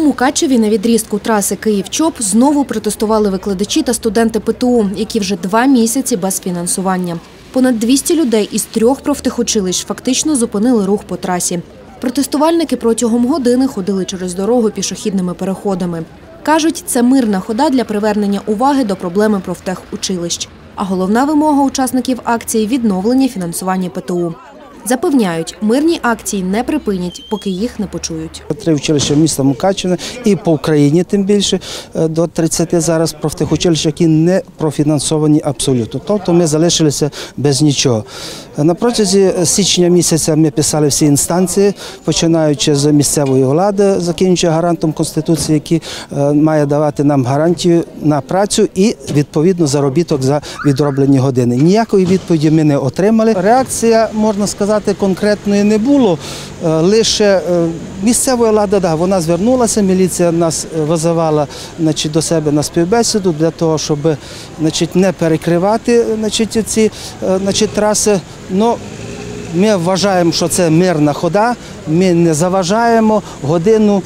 Мукачеві на відрізку траси Київ-Чоп знову протестували викладачі та студенти ПТУ, які вже два місяці без фінансування. Понад 200 людей із трьох профтехучилищ фактично зупинили рух по трасі. Протестувальники протягом години ходили через дорогу пішохідними переходами. Кажуть, це мирна хода для привернення уваги до проблеми профтехучилищ. А головна вимога учасників акції відновлення фінансування ПТУ. Запевняють, мирні акції не припинять, поки їх не почують. Три училища міста Мукачеве і по Україні тим більше е, до 30 зараз профтехучилищ, які не профінансовані абсолютно. Тобто ми залишилися без нічого. На протязі січня місяця ми писали всі інстанції, починаючи з місцевої влади, закінчуючи гарантом Конституції, який е, має давати нам гарантію на працю і відповідно заробіток за відроблені години. Ніякої відповіді ми не отримали. Реакція, можна сказати, конкретної не було. Е, Лише е, місцева влада, да, вона звернулася, міліція нас е, визивала значить, до себе на співбесіду для того, щоб значить, не перекривати значить, ці значить, траси. Но ми вважаємо, що це мирна хода, ми не заважаємо годину.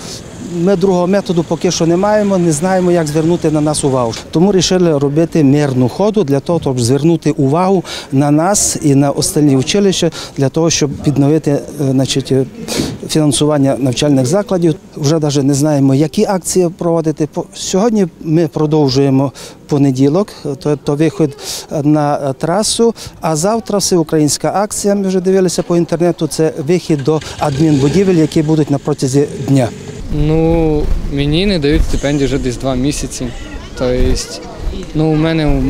Ми другого методу поки що не маємо, не знаємо, як звернути на нас увагу. Тому вирішили робити мирну ходу для того, щоб звернути увагу на нас і на остальні училища, для того, щоб відновити е, значить, е, фінансування навчальних закладів. Вже навіть не знаємо, які акції проводити. Сьогодні ми продовжуємо понеділок, тобто вихід на трасу. А завтра всеукраїнська акція. Ми вже дивилися по інтернету. Це вихід до адмінбудівель, які будуть на протязі дня. Ну, мені не дають стипендію вже десь два місяці. Тобто, ну, у мене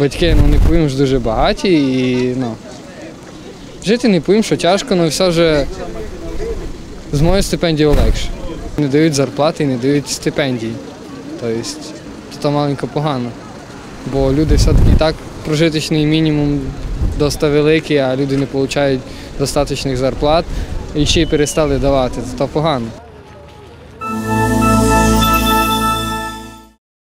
батьки ну, не повім, що дуже багаті і ну, жити не повім, що тяжко, але все ж з моєю стипендією легше. Не дають зарплати і не дають стипендії. Тобто, це маленько погано. Бо люди все-таки так прожиточний мінімум досить великий, а люди не отримують достатньої зарплат і ще й перестали давати. Це погано. Thank you.